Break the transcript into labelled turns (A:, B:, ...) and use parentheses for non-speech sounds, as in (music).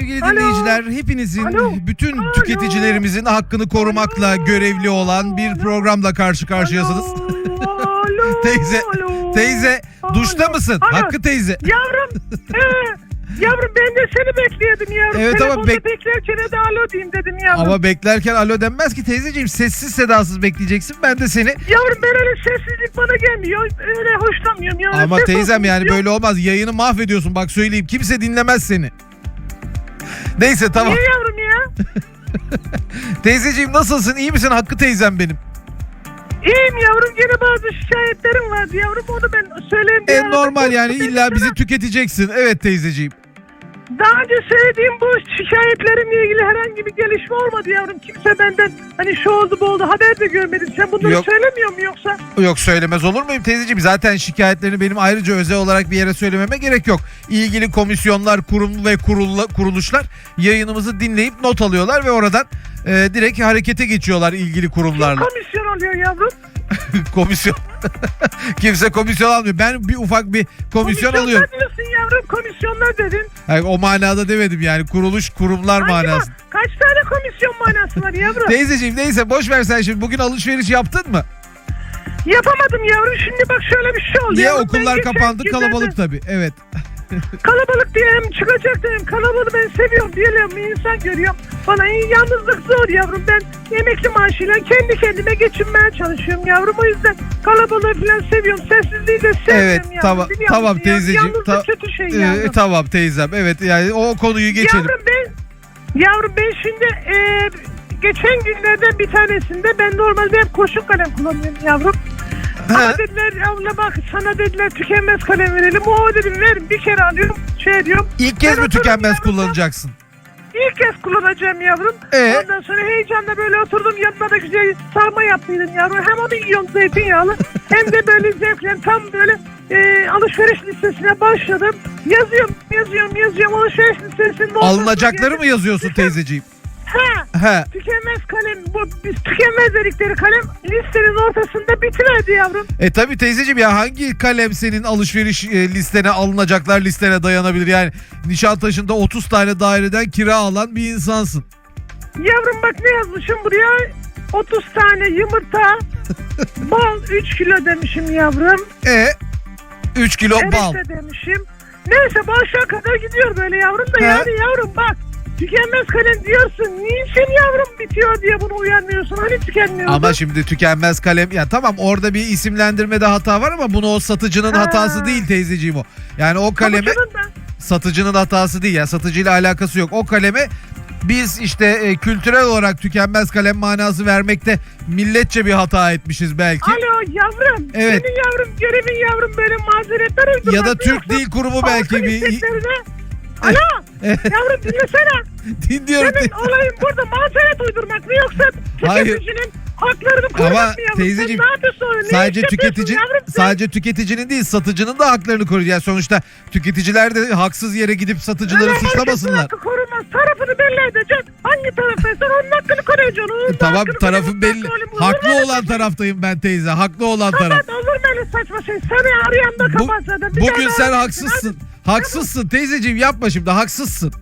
A: Sevgili
B: Alo.
A: dinleyiciler, hepinizin,
B: Alo.
A: bütün
B: Alo.
A: tüketicilerimizin hakkını korumakla
B: Alo.
A: görevli olan bir programla karşı karşıyasınız.
B: Alo, (laughs)
A: Teyze,
B: alo.
A: teyze, duşta mısın?
B: Alo.
A: Hakkı teyze.
B: Yavrum, ee, yavrum ben de seni bekliyordum yavrum.
A: Evet ama
B: Telefonda
A: bek-
B: beklerken de alo diyeyim dedim yavrum.
A: Ama beklerken alo denmez ki teyzeciğim. Sessiz sedasız bekleyeceksin. Ben de seni...
B: Yavrum ben öyle sessizlik bana gelmiyor. Öyle hoşlanmıyorum yavrum.
A: Ama
B: Ses
A: teyzem yani
B: istiyorum.
A: böyle olmaz. Yayını mahvediyorsun bak söyleyeyim. Kimse dinlemez seni. Neyse tamam.
B: Niye yavrum ya? (laughs)
A: Teyzeciğim nasılsın? İyi misin? Hakkı teyzem benim.
B: İyiyim yavrum. Gene bazı şikayetlerim vardı yavrum. Onu ben söyleyeyim
A: En normal yani illa bizi tüketeceksin. Evet teyzeciğim.
B: Daha önce söylediğim bu şikayetlerimle ilgili herhangi bir gelişme olmadı yavrum. Kimse benden hani şu oldu bu oldu haber de görmedin. Sen bunları
A: Yok.
B: söylemiyor mu yoksa?
A: Yok söylemez olur muyum teyzeciğim? Zaten şikayetlerini benim ayrıca özel olarak bir yere söylememe gerek yok. İlgili komisyonlar, kurum ve kurulla, kuruluşlar yayınımızı dinleyip not alıyorlar ve oradan e, direkt harekete geçiyorlar ilgili kurumlarla.
B: Komisyon oluyor yavrum. (laughs)
A: Komisyon. (laughs) Kimse komisyon almıyor. Ben bir ufak bir komisyon
B: Komisyonlar
A: alıyorum.
B: diyorsun yavrum komisyonlar dedin.
A: Yani o manada demedim yani kuruluş, kurumlar
B: Hangi
A: manası.
B: ma- Kaç tane komisyon manası var yavrum?
A: Teyzeciğim neyse boş ver sen şimdi. Bugün alışveriş yaptın mı?
B: Yapamadım yavrum. Şimdi bak şöyle bir şey oldu.
A: Niye
B: yavrum. Ben
A: okullar
B: geçen
A: kapandı?
B: günlerde-
A: Kalabalık tabii. Evet. (laughs)
B: Kalabalık diyelim çıkacak dedim. Kalabalığı ben seviyorum. Biliyorum insan görüyorum. Bana iyi yalnızlık zor yavrum. Ben emekli maaşıyla kendi kendime geçinmeye çalışıyorum yavrum. O yüzden kalabalığı falan seviyorum. Sessizliği de sevmiyorum
A: Evet
B: yavrum.
A: tamam
B: Biliyor
A: tamam
B: musun
A: teyzeciğim.
B: Yalnızlık
A: Ta- Ee,
B: yavrum.
A: tamam teyzem. Evet yani o konuyu geçelim.
B: Yavrum ben Yavrum ben şimdi e, geçen günlerden bir tanesinde ben normalde hep kurşun kalem kullanıyorum yavrum.
A: Ha,
B: Ama dediler abla bak sana dediler tükenmez kalem verelim. O dedim verin bir kere alıyorum şey diyorum.
A: İlk kez mi tükenmez kullanacaksın?
B: İlk kez kullanacağım yavrum.
A: Ee?
B: Ondan sonra heyecanla böyle oturdum yanına da güzel sarma yaptıydım yavrum. Hem onu yiyorum zeytinyağlı hem de böyle zevkle tam böyle e, alışveriş listesine başladım. Yazıyorum yazıyorum yazıyorum alışveriş listesinin
A: Alınacakları mı yazıyorsun teyzeciğim?
B: Ha
A: He.
B: tükenmez kalem bu biz tükenmez dedikleri kalem listenin ortasında bitiverdi yavrum.
A: E tabi teyzeciğim ya hangi kalem senin alışveriş e, listene alınacaklar listene dayanabilir? Yani Nişantaşı'nda 30 tane daireden kira alan bir insansın.
B: Yavrum bak ne yazmışım buraya 30 tane yumurta (laughs) bal 3 kilo demişim yavrum.
A: E 3 kilo bal.
B: Erişte demişim. Neyse aşağı kadar gidiyor böyle yavrum da
A: He?
B: yani yavrum bak tükenmez kalem diyorsun. Niçin yavrum bitiyor diye bunu uyanmıyorsun. Hani tükenmiyordu.
A: Ama şimdi tükenmez kalem ya tamam orada bir isimlendirmede hata var ama bunu o satıcının
B: Ha.
A: hatası değil teyzeciğim o. Yani o kaleme satıcının hatası değil ya satıcıyla alakası yok. O kaleme biz işte e, kültürel olarak tükenmez kalem manası vermekte milletçe bir hata etmişiz belki.
B: Alo yavrum.
A: Evet.
B: Senin yavrum görevin yavrum böyle mazeretler uydurmak.
A: Ya da Türk Dil Kurumu belki bir (laughs)
B: Alo yavrum dinlesene. (laughs)
A: dinliyorum.
B: Senin olayın burada mazeret uydurmak mı yoksa
A: Hayır.
B: Haklarını
A: Ama teyzeciğim,
B: Sen ne yapıyorsun? Ne
A: Sadece
B: iş yapıyorsun
A: tüketici
B: yavrum sen?
A: sadece tüketicinin değil satıcının da haklarını koruyor. Yani sonuçta tüketiciler de haksız yere gidip satıcıları
B: Öyle
A: suçlamasınlar.
B: hakkı korunmaz. Tarafını belli edeceksin. Hangi taraftaysan onun hakkını koruyacaksın. Onun da
A: Tamam
B: hakkını koruyacaksın.
A: belli.
B: Olur mu
A: Haklı
B: öyle
A: olan taraftayım ben teyze. Haklı olan taraf.
B: Tamam olur mu öyle saçma şey? Seni arayan da
A: Bu,
B: bir
A: bugün
B: daha
A: sen
B: aramasın.
A: haksızsın. Haksızsın teyzeciğim yapma şimdi haksızsın.